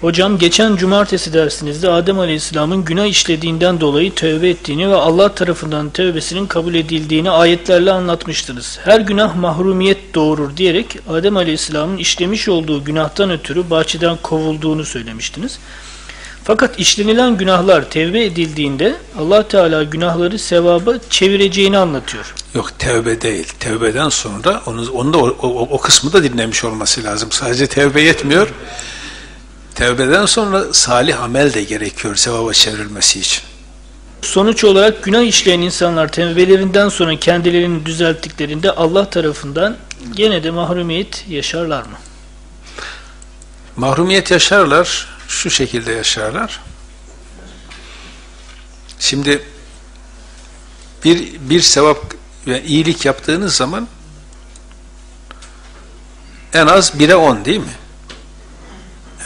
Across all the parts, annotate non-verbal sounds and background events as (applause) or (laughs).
Hocam geçen cumartesi dersinizde Adem Aleyhisselam'ın günah işlediğinden dolayı tövbe ettiğini ve Allah tarafından tövbesinin kabul edildiğini ayetlerle anlatmıştınız. Her günah mahrumiyet doğurur diyerek Adem Aleyhisselam'ın işlemiş olduğu günahtan ötürü bahçeden kovulduğunu söylemiştiniz. Fakat işlenilen günahlar tevbe edildiğinde Allah Teala günahları sevaba çevireceğini anlatıyor. Yok tevbe değil. Tevbeden sonra onu, onu da o, o, o kısmı da dinlemiş olması lazım. Sadece tevbe yetmiyor. Tevbeden sonra salih amel de gerekiyor sevaba çevrilmesi için. Sonuç olarak günah işleyen insanlar tevbelerinden sonra kendilerini düzelttiklerinde Allah tarafından gene de mahrumiyet yaşarlar mı? Mahrumiyet yaşarlar, şu şekilde yaşarlar. Şimdi bir, bir sevap ve iyilik yaptığınız zaman en az 1'e 10 değil mi?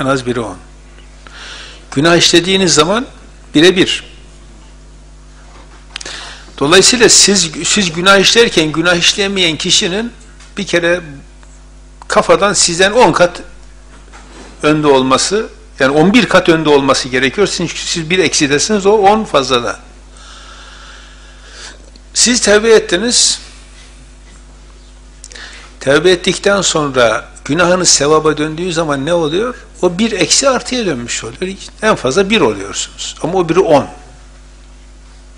En az 1'e 10. Günah işlediğiniz zaman 1'e 1. Dolayısıyla siz siz günah işlerken günah işlemeyen kişinin bir kere kafadan sizden 10 kat önde olması yani 11 kat önde olması gerekiyor. Çünkü siz bir eksidesiniz o 10 fazlada. Siz tevbe ettiniz. Tevbe ettikten sonra günahınız sevaba döndüğü zaman ne oluyor? O bir eksi artıya dönmüş oluyor. En fazla bir oluyorsunuz. Ama o biri on.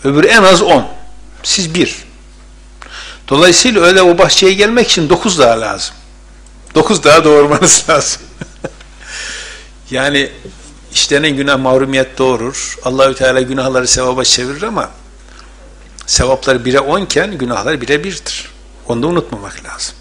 Öbürü en az on. Siz bir. Dolayısıyla öyle o bahçeye gelmek için dokuz daha lazım. Dokuz daha doğurmanız (laughs) lazım. yani işlenen günah mahrumiyet doğurur. Allahü Teala günahları sevaba çevirir ama sevaplar bire onken günahlar bire birdir. Onu da unutmamak lazım.